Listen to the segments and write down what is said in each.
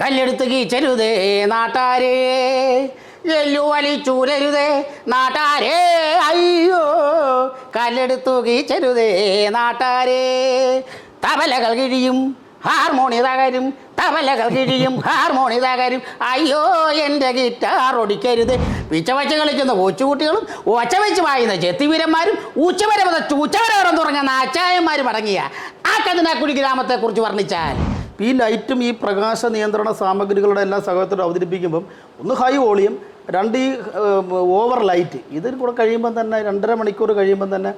കല്ലെടുത്ത് കീച്ചരുതേ നാട്ടാരേ. എല്ലു വലിച്ചൂരരുതേ നാട്ടാരേ. അയ്യോ കല്ലെടുത്തു കീച്ചരുതേ നാട്ടാരേ. തബലകൾ കിഴിയും ഹാർമോണി തകരും തബലകൾ കിഴിയും ഹാർമോണി തകരും. അയ്യോ എന്റെ ഗിറ്റാർ ഒടിക്കരുത്. പിച്ച വച്ച് കളിക്കുന്ന കൊച്ചുകുട്ടികളും ഒച്ച വെച്ച് വായുന്ന ചെത്തിവീരന്മാരും ഉച്ചവരെ ഉച്ചവരെ തുറങ്ങുന്ന അച്ചായന്മാരും അടങ്ങിയ ആ കതിനാക്കുടി ഗ്രാമത്തെക്കുറിച്ച് വർണിച്ചാൽ ഈ ലൈറ്റും ഈ പ്രകാശ നിയന്ത്രണ സാമഗ്രികളുടെ എല്ലാ സഹോദരത്തോട് അവതരിപ്പിക്കുമ്പം ഒന്ന് ഹൈ വോളിയം രണ്ട് ഈ ഓവർ ലൈറ്റ് ഇതിന് കൂടെ കഴിയുമ്പം തന്നെ രണ്ടര മണിക്കൂർ കഴിയുമ്പം തന്നെ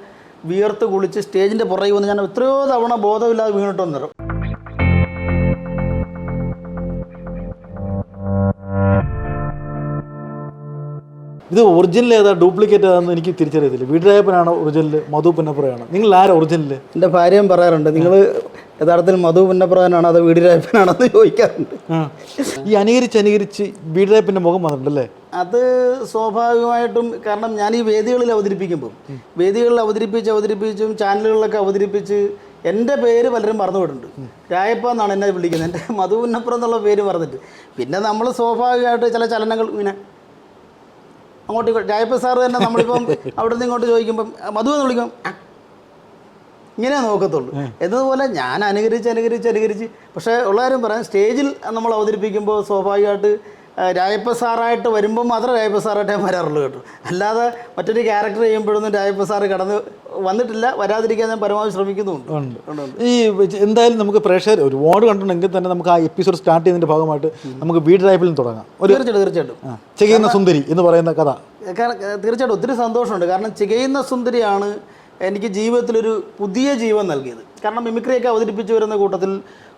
വിയർത്ത് കുളിച്ച് സ്റ്റേജിന്റെ പുറകെ വന്ന് ഞാൻ എത്രയോ തവണ ബോധമില്ലാതെ വീണിട്ട് വന്നിരും ഇത് ഒറിജിനൽ ഏതാ? ഡ്യൂപ്ലിക്കേറ്റ് ഏതാണെന്ന് എനിക്ക് തിരിച്ചറിയത്തില്ല. വീട്ടുരായപ്പനാണോ ഒറിജിനൽ മധു പുന്നപ്പുറയാണോ നിങ്ങൾ ആരാ ഒറിജിനൽ എന്റെ ഭാര്യയും പറയാറുണ്ട് നിങ്ങൾ യഥാർത്ഥത്തിൽ മധു പുന്നപ്രധാനാണോ അതോ വീടിരായ്പനാണെന്ന് ചോദിക്കാറുണ്ട്. ഈ അനുകരിച്ച് അനുകരിച്ച് വീടിരായ്പന്റെ മുഖം വന്നിട്ടുണ്ടല്ലേ അത് സ്വാഭാവികമായിട്ടും കാരണം ഞാൻ ഈ വേദികളിൽ അവതരിപ്പിക്കുമ്പോൾ വേദികളിൽ അവതരിപ്പിച്ച് അവതരിപ്പിച്ചും ചാനലുകളിലൊക്കെ അവതരിപ്പിച്ച് എന്റെ പേര് പലരും മറന്നുപോയിട്ടുണ്ട്. രായപ്പ എന്നാണ് എന്നെ വിളിക്കുന്നത്. എന്റെ മധു ഉന്നപ്പുറം എന്നുള്ള പേര് മറന്നിട്ട്. പിന്നെ നമ്മൾ സ്വാഭാവികമായിട്ട് ചില ചലനങ്ങൾ ഇങ്ങനെ അങ്ങോട്ട് രായപ്പ സാറ് തന്നെ നമ്മളിപ്പം അവിടെ നിന്ന് ഇങ്ങോട്ട് ചോദിക്കുമ്പം മധു എന്ന് വിളിക്കും. ഇങ്ങനെ നോക്കത്തുള്ളൂ. എന്നതുപോലെ ഞാൻ അനുകരിച്ച് അനുകരിച്ച് അനുകരിച്ച്. പക്ഷേ ഉള്ള കാര്യം പറയാം സ്റ്റേജിൽ നമ്മൾ അവതരിപ്പിക്കുമ്പോൾ സ്വാഭാവികമായിട്ട് രായപ്പ സാറായിട്ട് വരുമ്പോൾ മാത്രമേ രായപ്പ സാറായിട്ട് ഞാൻ വരാറുള്ളൂ കേട്ടോ. അല്ലാതെ മറ്റൊരു ക്യാരക്ടർ ചെയ്യുമ്പോഴൊന്നും രായപ്പ സാറ് കടന്ന് വന്നിട്ടില്ല. വരാതിരിക്കാൻ ഞാൻ പരമാവധി ശ്രമിക്കുന്നുണ്ട്. ഈ എന്തായാലും നമുക്ക് പ്രേക്ഷകർ ഒരുപാട് കണ്ടിട്ടുണ്ടെങ്കിൽ തന്നെ നമുക്ക് ആ എപ്പിസോഡ് സ്റ്റാർട്ട് ചെയ്യുന്നതിന്റെ ഭാഗമായിട്ട് നമുക്ക് വീട് രായപ്പിൽ നിന്ന് തുടങ്ങാം. ഒരു തീർച്ചയായിട്ടും തീർച്ചയായിട്ടും. ചെയ്യുന്ന സുന്ദരി എന്ന് പറയുന്ന കഥ. കാരണം തീർച്ചയായിട്ടും ഒത്തിരി സന്തോഷമുണ്ട്. കാരണം ചികയുന്ന സുന്ദരിയാണ് എനിക്ക് ജീവിതത്തിലൊരു പുതിയ ജീവൻ നൽകിയത്. കാരണം മിമിക്രിയൊക്കെ അവതരിപ്പിച്ചു വരുന്ന കൂട്ടത്തിൽ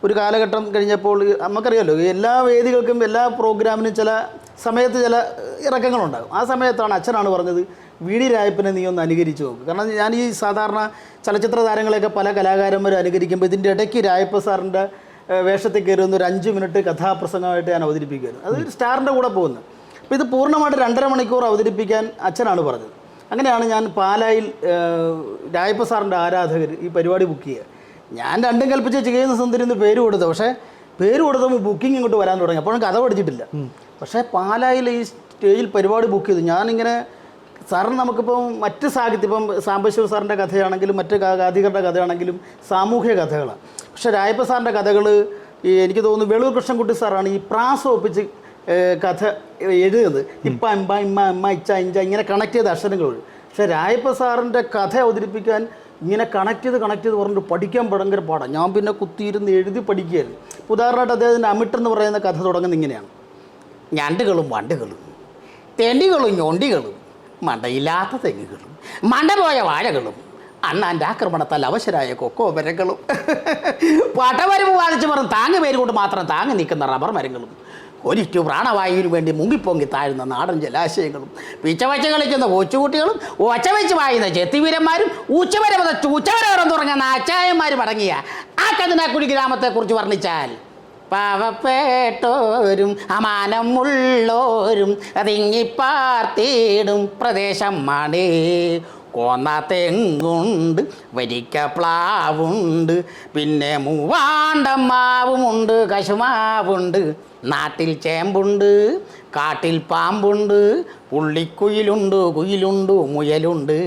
ഒരു കാലഘട്ടം കഴിഞ്ഞപ്പോൾ നമുക്കറിയാമല്ലോ എല്ലാ വേദികൾക്കും എല്ലാ പ്രോഗ്രാമിനും ചില സമയത്ത് ചില ഇറക്കങ്ങളുണ്ടാകും. ആ സമയത്താണ് അച്ഛനാണ് പറഞ്ഞത് വി ഡി രായപ്പനെ നീ ഒന്ന് അനുകരിച്ച് നോക്ക്. കാരണം ഞാൻ ഈ സാധാരണ ചലച്ചിത്ര താരങ്ങളെയൊക്കെ പല കലാകാരന്മാരും അനുകരിക്കുമ്പോൾ ഇതിന്റെ ഇടയ്ക്ക് രായപ്പ സാറിന്റെ വേഷത്തിൽ കയറുന്ന ഒരു അഞ്ച് മിനിറ്റ് കഥാപ്രസംഗമായിട്ട് ഞാൻ അവതരിപ്പിക്കുകയായിരുന്നു അത് സ്റ്റാറിന്റെ കൂടെ പോകുന്നത് അപ്പോൾ ഇത് പൂർണമായിട്ട് രണ്ടര മണിക്കൂർ അവതരിപ്പിക്കാൻ അച്ഛനാണ് പറഞ്ഞത്. അങ്ങനെയാണ് ഞാൻ പാലായിൽ രായപ്പ സാറിന്റെ ആരാധകർ ഈ പരിപാടി ബുക്ക് ചെയ്യുക ഞാൻ രണ്ടും കൽപ്പിച്ച് ചെയ്യുന്ന സുന്ദരി എന്ന് പേര് കൊടുത്തു പക്ഷേ പേര് കൊടുത്തപ്പോൾ ബുക്കിംഗ് ഇങ്ങോട്ട് വരാൻ തുടങ്ങി. അപ്പോഴും കഥ പഠിച്ചിട്ടില്ല. പക്ഷേ പാലായിൽ ഈ സ്റ്റേജിൽ പരിപാടി ബുക്ക് ചെയ്തു. ഞാനിങ്ങനെ സാറിന് നമുക്കിപ്പം മറ്റ് സാഹിത്യം ഇപ്പം സാംബശിവ സാറിന്റെ കഥയാണെങ്കിലും മറ്റ് ഗാധികരുടെ കഥയാണെങ്കിലും സാമൂഹ്യ കഥകളാണ്. പക്ഷേ രായപ്പ സാറിന്റെ കഥകൾ ഈ എനിക്ക് തോന്നുന്നു വേളൂർ കൃഷ്ണൻകുട്ടി സാറാണ് ഈ പ്രാസം ഒപ്പിച്ച് കഥ എഴുതുന്നത് ഇപ്പ അമ്പ ഇമ്മ അമ്മ ഇച്ച ഇഞ്ച ഇങ്ങനെ കണക്ട് ചെയ്ത അക്ഷരങ്ങൾ വരും പക്ഷേ രായപ്പ സാറിന്റെ കഥ അവതരിപ്പിക്കാൻ ഇങ്ങനെ കണക്ട് ചെയ്ത് കണക്ട് ചെയ്ത് പറഞ്ഞിട്ട് പഠിക്കാൻ ഭയങ്കര പാടാണ് ഞാൻ പിന്നെ കുത്തിയിരുന്ന് എഴുതി പഠിക്കുകയായിരുന്നു. ഉദാഹരണമായിട്ട് അദ്ദേഹത്തിന്റെ അമിട്ട് എന്ന് പറയുന്ന കഥ തുടങ്ങുന്നത് ഇങ്ങനെയാണ്. ഞണ്ടുകളും വണ്ടുകളും തെണ്ടികളും ഞൊണ്ടികളും മണ്ടയില്ലാത്ത തെങ്ങുകളും മണ്ടപോയ വാഴകളും അണ്ണാന്റെ ആക്രമണത്താൽ അവശരായ കൊക്കോ മരങ്ങളും പട്ടവരവ് വാദിച്ചു പറഞ്ഞ് താങ്ങ് പേര് കൊണ്ട് മാത്രം താങ്ങി നിൽക്കുന്ന റബ്ബർ മരങ്ങളും. ഒരിറ്റു പ്രാണവായുവിന് വേണ്ടി മുങ്ങിപ്പൊങ്ങി താഴുന്ന നാടൻ ജലാശയങ്ങളും പിച്ചവച്ച കളിക്കുന്ന കൊച്ചുകുട്ടികളും ഒച്ച വെച്ച് വായുന്ന ചെത്തിവീരന്മാരും ഉച്ചവരെ മുതൽ ഉച്ചവരെ വരം തുടങ്ങുന്ന അച്ചായന്മാരും അടങ്ങിയ ആ കതിനാക്കുടി ഗ്രാമത്തെക്കുറിച്ച് വർണിച്ചാൽ പാവപ്പെട്ടോരും അമാനമുള്ളോരും അതിങ്ങിപ്പാർത്തിയിടും പ്രദേശം മണേ. കോന്ന തെങ്ങുണ്ട് വരിക്ക പ്ലാവുണ്ട് പിന്നെ മൂവാണ്ടം മാവുമുണ്ട് കശുമാവുണ്ട്. നാട്ടിൽ ചേമ്പുണ്ട് കാട്ടിൽ പാമ്പുണ്ട് പുള്ളിക്കുയിലുണ്ട് കുയിലുണ്ട് മുയലുണ്ട്.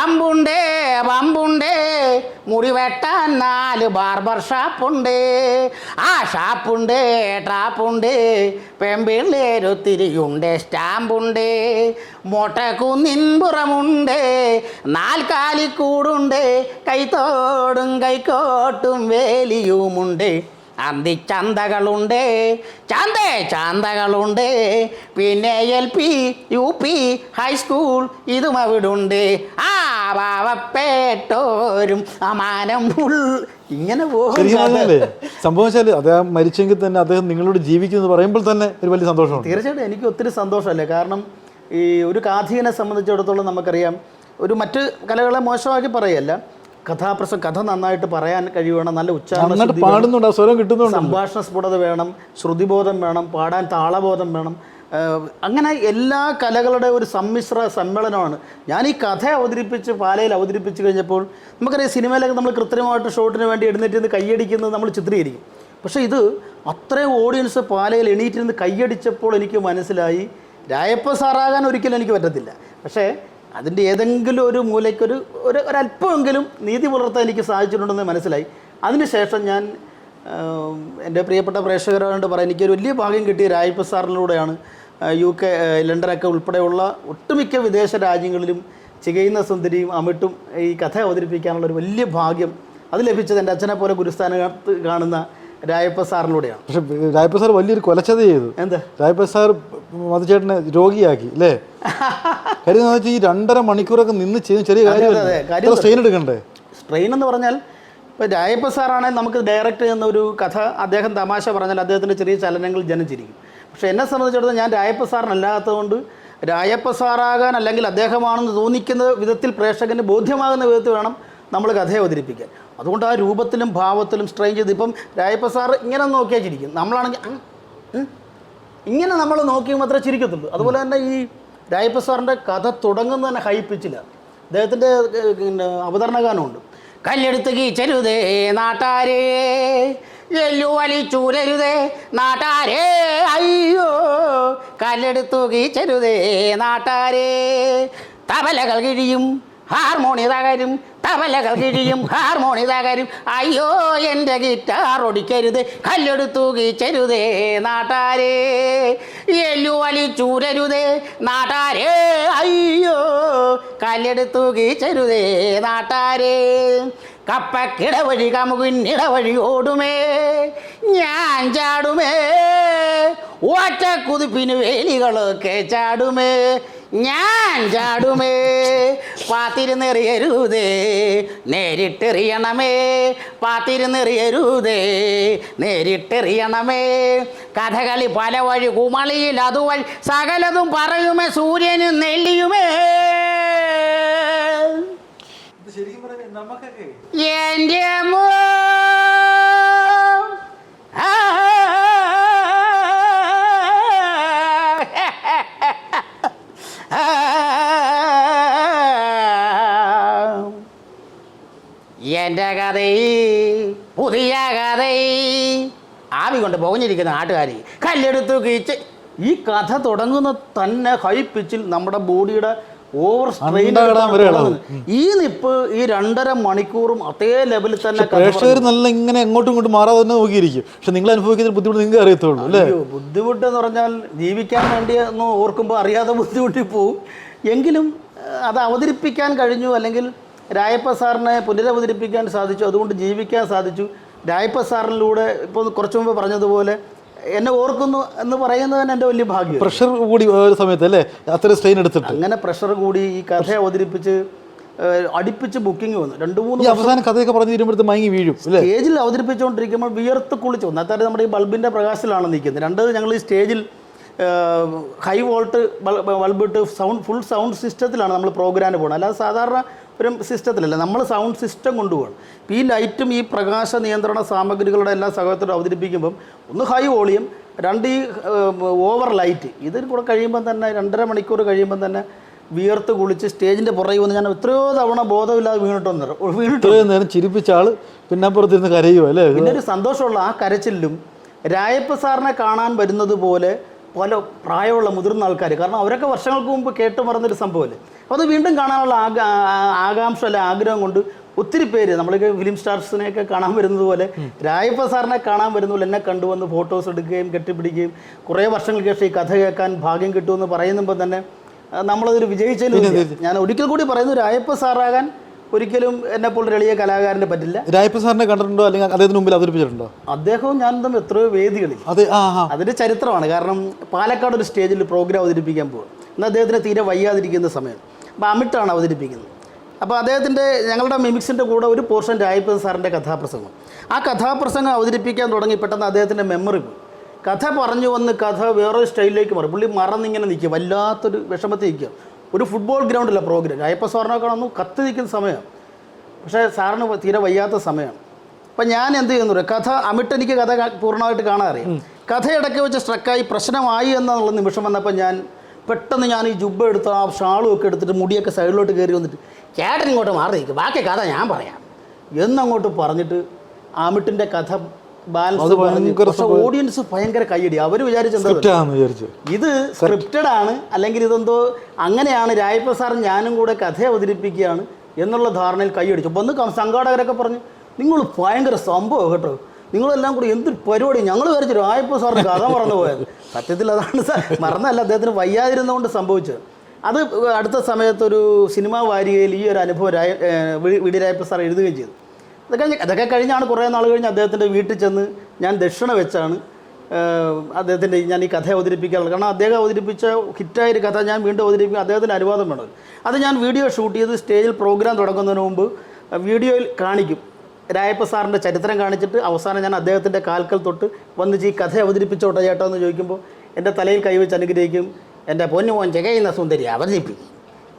അമ്പുണ്ടേ പമ്പുണ്ടേ മുറിവെട്ടാൻ നാല് ബാർബർ ഷാപ്പുണ്ട്. ആ ഷാപ്പുണ്ട് ട്രാപ്പുണ്ട് പെമ്പിള്ളേരൊത്തിരിയുണ്ട് സ്റ്റാമ്പുണ്ട്. മൊട്ടക്കുന്നിൻപുറമുണ്ട് നാൽക്കാലിക്കൂടുണ്ട് കൈത്തോടും കൈക്കോട്ടും വേലിയുമുണ്ട്. അന്തിച്ചന്തകളുണ്ട് ചന്തേ ചന്തകളുണ്ട്. പിന്നെ L P U P high school ഇതും അവിടുണ്ട്. ആ പാവപ്പെട്ടോരും അമാനം ഉൾ ഇങ്ങനെ സംഭവിച്ചാൽ സംഭവം വെച്ചാൽ അദ്ദേഹം മരിച്ചെങ്കിൽ തന്നെ അദ്ദേഹം നിങ്ങളോട് ജീവിക്കുന്നത് പറയുമ്പോൾ തന്നെ ഒരു വലിയ സന്തോഷമുണ്ട്. തീർച്ചയായിട്ടും എനിക്ക് ഒത്തിരി സന്തോഷമല്ലേ? കാരണം ഈ ഒരു കാഥികനെ സംബന്ധിച്ചിടത്തോളം നമുക്കറിയാം. ഒരു മറ്റ് കലകളെ മോശമാക്കി പറയല്ല. കഥാപ്രസം കഥ നന്നായിട്ട് പറയാൻ കഴിയണം നല്ല ഉച്ചാരണം. പാടുന്നുണ്ട്. സ്വരം കിട്ടുന്നുണ്ട്. സംഭാഷണ സ്ഫുടത വേണം. ശ്രുതിബോധം വേണം. പാടാൻ താളബോധം വേണം. അങ്ങനെ എല്ലാ കലകളുടെ ഒരു സമ്മിശ്ര സമ്മേളനമാണ്. ഞാൻ ഈ കഥ അവതരിപ്പിച്ച് പാലയിൽ അവതരിപ്പിച്ച് കഴിഞ്ഞപ്പോൾ നമുക്കറിയാം സിനിമയിലൊക്കെ നമ്മൾ കൃത്രിമമായിട്ട് ഷോട്ടിന് വേണ്ടി എഴുന്നേറ്റ് നിന്ന് കൈയടിക്കുന്നത് നമ്മൾ ചിത്രീകരിക്കും. പക്ഷേ ഇത് അത്രയും ഓഡിയൻസ് പാലയിൽ എണീറ്റിരുന്ന് കൈയടിച്ചപ്പോൾ എനിക്ക് മനസ്സിലായി രായപ്പ സാറാകാൻ ഒരിക്കലും എനിക്ക് പറ്റത്തില്ല. പക്ഷേ അതിന്റെ ഏതെങ്കിലും ഒരു മൂലയ്ക്കൊരു ഒരു ഒരല്പമെങ്കിലും നീതി പുലർത്താൻ എനിക്ക് സാധിച്ചിട്ടുണ്ടെന്ന് മനസ്സിലായി. അതിനുശേഷം ഞാൻ എന്റെ പ്രിയപ്പെട്ട പ്രേക്ഷകരോട് പറയാം എനിക്കൊരു വലിയ ഭാഗ്യം കിട്ടിയ രാജപ്പ സാറിലൂടെയാണ് യു കെ ലണ്ടനൊക്കെ ഉൾപ്പെടെയുള്ള ഒട്ടുമിക്ക വിദേശ രാജ്യങ്ങളിലും ചികയുന്ന സുന്ദരിയും അമിട്ടും ഈ കഥ അവതരിപ്പിക്കാനുള്ള ഒരു വലിയ ഭാഗ്യം അത് ലഭിച്ചത് എന്റെ അച്ഛനെ പോലെ ഗുരുസ്ഥാനത്ത് കാണുന്ന രായപ്പ സാറിലൂടെയാണ്. പക്ഷെ രായപ്പ സാർ വലിയൊരു കൊലച്ചത ചെയ്തു. എന്താ? രായപ്പ സാർ മധുചേട്ടനെ രോഗിയാക്കി അല്ലേ കാര്യം എന്ന് വെച്ചാൽ ഈ രണ്ടര മണിക്കൂറൊക്കെ നിന്ന് ചെയ്യുന്ന ചെറിയ കാര്യം സ്ട്രെയിൻ എടുക്കണ്ടേ? സ്ട്രെയിൻ എന്ന് പറഞ്ഞാൽ ഇപ്പോൾ രായപ്പ സാറാണെങ്കിൽ നമുക്ക് ഡയറക്റ്റ് ചെയ്യുന്ന ഒരു കഥ അദ്ദേഹം തമാശ പറഞ്ഞാൽ അദ്ദേഹത്തിന്റെ ചെറിയ ചലനങ്ങൾ ജനിച്ചിരിക്കും പക്ഷെ പക്ഷേ എന്നെ സംബന്ധിച്ചിടത്തോളം ഞാൻ രായപ്പ സാറിനല്ലാത്തതുകൊണ്ട് രായപ്പ സാറാകാൻ അല്ലെങ്കിൽ അദ്ദേഹമാണെന്ന് തോന്നിക്കുന്ന വിധത്തിൽ പ്രേക്ഷകന് ബോധ്യമാകുന്ന വിധത്തിൽ വേണം നമ്മൾ കഥയെ അവതരിപ്പിക്കാൻ. അതുകൊണ്ട് ആ രൂപത്തിലും ഭാവത്തിലും സ്ട്രെയിൻ ചെയ്ത് ഇപ്പം രായപ്പ സാർ ഇങ്ങനെ നോക്കിയാൽ ചിരിക്കും. നമ്മളാണെങ്കിൽ. ഇങ്ങനെ നമ്മൾ നോക്കി മാത്രമേ ചിരിക്കത്തുള്ളൂ. അതുപോലെ തന്നെ ഈ രായപ്പ സാറിന്റെ കഥ തുടങ്ങുന്ന തന്നെ ഹൈപ്പിച്ചില്ല. അദ്ദേഹത്തിന്റെ പിന്നെ അവതരണ ഗാനമുണ്ട് കല്ലെടുത്ത് കീച്ചരുതേ നാട്ടാരേ എല്ലു വലിച്ചൂരരുതേ നാട്ടാരേ അയ്യോ കല്ലെടുത്തു കീച്ചരുതേ നാട്ടാരേ. തബലകൾ കിഴിയും ഹാർമോണി തകരും തബലകൾ കിഴിയും ഹാർമോണി തകരും. അയ്യോ എന്റെ ഗിറ്റാർ ഒടിക്കരുത്. കല്ലെടുത്തു കീച്ചരുതേ നാട്ടാരേ. എല്ലു വലിച്ചൂരരുതേ നാട്ടാരേ. അയ്യോ കല്ലെടുത്തു കീച്ചരുതേ നാട്ടാരേ. കപ്പക്കിടവഴി കമുകിന്നിടവഴി ഓടുമേ. ഞാൻ ചാടുമേ. ഒറ്റ കുതിപ്പിന് വേലികളൊക്കെ ചാടുമേ. ഞാൻ ചാടുമേ പാത്തിരുന്നെറിയരുതേ നേരിട്ടെറിയണമേ പാത്തിരുന്നെറിയരുതേ നേരിട്ടെറിയണമേ. കഥകളി പല വഴി കുമളിയിൽ അതുവഴി സകലതും പറയുമേ സൂര്യനും നെല്ലിയുമേ. എന്റെ അമ്മോ എന്റെ കഥ പുതിയ കഥ ആവി കൊണ്ട് പുകഞ്ഞിരിക്കുന്ന നാട്ടുകാരി കല്ലെടുത്തു കീച്ച്. ഈ കഥ തുടങ്ങുന്ന തന്നെ ഹൈ പിച്ചിൽ നമ്മുടെ ബോഡിയുടെ ഓവർ സ്ട്രെയിൻ ഈ നിപ്പ് ഈ രണ്ടര മണിക്കൂറും അതേ ലെവലിൽ തന്നെ പ്രേക്ഷകർ നല്ല ഇങ്ങനെ എങ്ങോട്ടും ഇങ്ങോട്ടും മാറാതെ തന്നെ നോക്കിയിരിക്കും. പക്ഷെ നിങ്ങൾ അനുഭവിക്കുന്ന ബുദ്ധിമുട്ട് നിങ്ങൾക്ക് അറിയത്തുള്ളൂ അല്ലേ? ബുദ്ധിമുട്ട് എന്ന് പറഞ്ഞാൽ ജീവിക്കാൻ വേണ്ടി ഒന്ന് ഓർക്കുമ്പോൾ അറിയാതെ ബുദ്ധിമുട്ടി പോവും എങ്കിലും അത് അവതരിപ്പിക്കാൻ കഴിഞ്ഞു അല്ലെങ്കിൽ രായപ്പ സാറിനെ പുനരവതരിപ്പിക്കാൻ സാധിച്ചു അതുകൊണ്ട് ജീവിക്കാൻ സാധിച്ചു. രായപ്പ സാറിലൂടെ ഇപ്പോൾ കുറച്ച് മുമ്പ് പറഞ്ഞതുപോലെ എന്നെ ഓർക്കുന്നു എന്ന് പറയുന്നത് തന്നെ എന്റെ വലിയ ഭാഗ്യം. പ്രഷർ കൂടി ഒരു സമയത്ത് അല്ലേ? അത്ര സ്ട്രെയിൻ എടുത്തിട്ട്. അങ്ങനെ പ്രഷർ കൂടി ഈ കഥ അവതരിപ്പിച്ച് അടുപ്പിച്ച് ബുക്കിംഗ് വന്നു. രണ്ട് മൂന്ന് അവസാന കഥയൊക്കെ പറഞ്ഞു തീരുമ്പോഴത്തെ മയങ്ങി വീഴും സ്റ്റേജിൽ അവതരിപ്പിച്ചുകൊണ്ടിരിക്കുമ്പോൾ വിയർത്ത് കുളിച്ചു ഒന്നാമത്തെ നമ്മുടെ ഈ ബൾബിന്റെ പ്രകാശത്തിലാണ് നിൽക്കുന്നത്. രണ്ടത് ഞങ്ങൾ ഈ സ്റ്റേജിൽ ഹൈ വോൾട്ട് ബൾബിട്ട് സൗണ്ട് ഫുൾ സൗണ്ട് സിസ്റ്റത്തിലാണ് നമ്മൾ പ്രോഗ്രാം പോകുന്നത്. അല്ലാതെ സാധാരണ ഒരു സിസ്റ്റത്തിലല്ല നമ്മൾ സൗണ്ട് സിസ്റ്റം കൊണ്ടുപോകണം ഇപ്പോൾ ഈ ലൈറ്റും ഈ പ്രകാശ നിയന്ത്രണ സാമഗ്രികളുടെ എല്ലാ സഹോദരത്തോട് അവതരിപ്പിക്കുമ്പം ഒന്ന് ഹൈ വോളിയം രണ്ട് ഈ ഓവർ ലൈറ്റ് ഇതിൽ കൂടെ കഴിയുമ്പം തന്നെ രണ്ടര മണിക്കൂർ കഴിയുമ്പം തന്നെ വിയർത്ത് കുളിച്ച് സ്റ്റേജിന്റെ പുറകെ വന്ന് ഞാൻ എത്രയോ തവണ ബോധമില്ലാതെ വീണിട്ടൊന്ന് വീണിട്ട് നേരം ചിരിപ്പിച്ച ആൾ പിന്നെ അപ്പുറത്തിരുന്ന് കരയുമോ അല്ലേ? പിന്നെ ഒരു സന്തോഷമുള്ള ആ കരച്ചിലും രായപ്പ സാറിനെ കാണാൻ വരുന്നത് പോലെ പല പ്രായമുള്ള മുതിർന്ന ആൾക്കാർ കാരണം അവരൊക്കെ വർഷങ്ങൾക്ക് മുമ്പ് കേട്ട് മറന്നൊരു സംഭവമല്ലേ? അപ്പോൾ അത് വീണ്ടും കാണാനുള്ള ആകാ ആകാംക്ഷ അല്ലെ ആഗ്രഹം കൊണ്ട് ഒത്തിരി പേര് നമ്മളൊക്കെ ഫിലിം സ്റ്റാർസിനെയൊക്കെ കാണാൻ വരുന്നത് പോലെ രായപ്പ സാറിനെ കാണാൻ വരുന്ന പോലെ എന്നെ കണ്ടുവന്ന് ഫോട്ടോസ് എടുക്കുകയും കെട്ടിപ്പിടിക്കുകയും കുറേ വർഷങ്ങൾക്ക് ശേഷം ഈ കഥ കേൾക്കാൻ ഭാഗ്യം കിട്ടുമെന്ന് പറയുമ്പോൾ തന്നെ നമ്മളതൊരു വിജയിച്ചതിന് ഞാൻ ഒരിക്കൽ കൂടി പറയുന്നു രായപ്പ സാറാകാൻ ഒരിക്കലും എന്നെ ഒരു എളിയ കലാകാരന് പറ്റില്ല. രായപ്പ സാറിനെ കണ്ടിട്ടുണ്ടോ? അല്ലെങ്കിൽ അദ്ദേഹത്തിന് മുമ്പിൽ അവതരിപ്പിച്ചിട്ടുണ്ടോ? അദ്ദേഹവും ഞാൻ തമ്മിൽ എത്രയോ വേദികളിൽ. അതെ ആ അതിന്റെ ചരിത്രമാണ്. കാരണം പാലക്കാട് ഒരു സ്റ്റേജിൽ പ്രോഗ്രാം അവതരിപ്പിക്കാൻ പോകും എന്നാൽ അദ്ദേഹത്തിന് തീരെ വയ്യാതിരിക്കുന്ന സമയം. അപ്പോൾ അമിട്ടാണ് അവതരിപ്പിക്കുന്നത്. അപ്പോൾ അദ്ദേഹത്തിന്റെ ഞങ്ങളുടെ മിമിക്സിന്റെ കൂടെ ഒരു പോർഷൻ രായപ്പൻ സാറിന്റെ കഥാപ്രസംഗം. ആ കഥാപ്രസംഗം അവതരിപ്പിക്കാൻ തുടങ്ങി പെട്ടെന്ന് അദ്ദേഹത്തിന്റെ മെമ്മറി പോയി. കഥ പറഞ്ഞു വന്ന് കഥ വേറൊരു സ്റ്റൈലിലേക്ക് മാറി. പുള്ളി മറന്നിങ്ങനെ നിൽക്കുക. വല്ലാത്തൊരു വിഷമത്തിൽ നിൽക്കുക ഒരു ഫുട്ബോൾ ഗ്രൗണ്ടില്ല പ്രോഗ്രാം അയ്യപ്പ സാറിനൊക്കെ ഒന്ന് കത്ത് നിൽക്കുന്ന സമയം. പക്ഷേ സാറിന് തീരെ വയ്യാത്ത സമയമാണ് അപ്പം ഞാൻ എന്ത് ചെയ്യുന്നു കഥ അമിട്ട് എനിക്ക് കഥ പൂർണമായിട്ട് കാണാൻ അറിയാം. കഥ ഇടയ്ക്ക് വെച്ച് സ്ട്രക്കായി പ്രശ്നമായി എന്നുള്ള നിമിഷം വന്നപ്പോൾ ഞാൻ പെട്ടെന്ന് ഞാൻ ഈ ജുബ്ബ എടുത്ത് ആ ഷാളും ഒക്കെ എടുത്തിട്ട് മുടിയൊക്കെ സൈഡിലോട്ട് കയറി വന്നിട്ട് ചേട്ടൻ ഇങ്ങോട്ട് മാറി നിൽക്കും ബാക്കി കഥ ഞാൻ പറയാം. എന്നങ്ങോട്ട് പറഞ്ഞിട്ട് അമിട്ടിന്റെ കഥ ബാലൻസ് പക്ഷെ ഓഡിയൻസ് ഭയങ്കര കൈയടി അവർ വിചാരിച്ചു ഇത് സ്ക്രിപ്റ്റഡ് ആണ് അല്ലെങ്കിൽ ഇതെന്തോ അങ്ങനെയാണ് രായപ്പ സാർ ഞാനും കൂടെ കഥ അവതരിപ്പിക്കുകയാണ് എന്നുള്ള ധാരണയിൽ കൈയടിച്ചു അപ്പോൾ ഒന്ന് സംഘാടകരൊക്കെ പറഞ്ഞു നിങ്ങൾ ഭയങ്കര സംഭവം കേട്ടോ. നിങ്ങളെല്ലാം കൂടി എന്തൊരു പരിപാടി? ഞങ്ങൾ വിചാരിച്ചു രായപ്പ സാറിന് കഥ മറന്നു പോയത്. സത്യത്തിൽ അതാണ് സാർ മറന്നല്ല അദ്ദേഹത്തിന് വയ്യാതിരുന്നുകൊണ്ട് സംഭവിച്ചത്. അത് അടുത്ത സമയത്തൊരു സിനിമാ വാരികയിൽ ഈ ഒരു അനുഭവം രായ V- V D Rayappa sir എഴുതുകയും ചെയ്തു. അതൊക്കെ അതൊക്കെ കഴിഞ്ഞാണ് കുറേ നാൾ കഴിഞ്ഞ് അദ്ദേഹത്തിന്റെ വീട്ടിൽ ചെന്ന് ഞാൻ ദക്ഷിണ വെച്ചാണ് അദ്ദേഹത്തിന്റെ ഞാൻ ഈ കഥ അവതരിപ്പിക്കാറുള്ളത്. കാരണം അദ്ദേഹം അവതരിപ്പിച്ച ഹിറ്റായ ഒരു കഥ ഞാൻ വീണ്ടും അവതരിപ്പിക്കും അദ്ദേഹത്തിന്റെ അനുവാദം വേണം. അത് ഞാൻ വീഡിയോ ഷൂട്ട് ചെയ്ത് സ്റ്റേജിൽ പ്രോഗ്രാം തുടങ്ങുന്നതിന് മുമ്പ് വീഡിയോയിൽ കാണിക്കും. രായപ്പ സാറിന്റെ ചരിത്രം കാണിച്ചിട്ട് അവസാനം ഞാൻ അദ്ദേഹത്തിന്റെ കാൽക്കൽ തൊട്ട് വന്നിച്ച് ഈ കഥ അവതരിപ്പിച്ചോട്ടെ ചേട്ടോ എന്ന് ചോദിക്കുമ്പോൾ എന്റെ തലയിൽ കൈവച്ച് അനുഗ്രഹിക്കും എന്റെ പൊന്നു മോൻ ചെകയുന്ന സുന്ദരി അവതരിപ്പിക്കും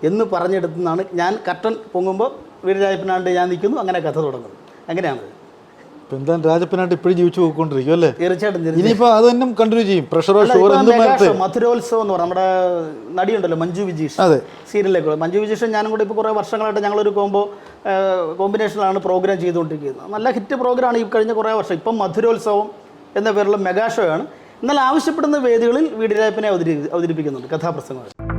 എന്ന് പറഞ്ഞെടുത്തുനിന്നാണ് ഞാൻ കർട്ടൻ പൊങ്ങുമ്പോൾ വീരരായപ്പനാണ്ട് ഞാൻ നിൽക്കുന്നു അങ്ങനെ കഥ തുടങ്ങുന്നു. അങ്ങനെയാണ് എന്തായാലും രാജപ്പനായിട്ട് ഇപ്പോഴും ജീവിച്ചു പോയിക്കൊണ്ടിരിക്കും അല്ലേ? തീർച്ചയായിട്ടും തീർച്ചയായിട്ടും. ഇനിയിപ്പോ അത് തന്നെ കണ്ടിന്യൂ ചെയ്യും. പ്രഷറോ ഷുഗർ മധുരോത്സവം എന്ന് പറഞ്ഞാൽ നമ്മുടെ നടിയുണ്ടല്ലോ മഞ്ജു വിജീഷ്. അതെ. സീരിയലിലേക്ക് മഞ്ജു വിജീഷ് ഞാനും കൂടെ ഇപ്പോൾ കുറേ വർഷങ്ങളായിട്ട് ഞങ്ങളൊരു കോംബോ കോമ്പിനേഷനിലാണ് പ്രോഗ്രാം ചെയ്തുകൊണ്ടിരിക്കുന്നത്. നല്ല ഹിറ്റ് പ്രോഗ്രാമാണ് ഈ കഴിഞ്ഞ കുറേ വർഷം. ഇപ്പം മധുരോത്സവം എന്ന പേരുള്ള മെഗാ ഷോ ആണ് എന്നാൽ ആവശ്യപ്പെടുന്ന വേദികളിൽ വീടിരായ്പനെ അവതരി അവതരിപ്പിക്കുന്നുണ്ട്. കഥാപ്രസംഗം.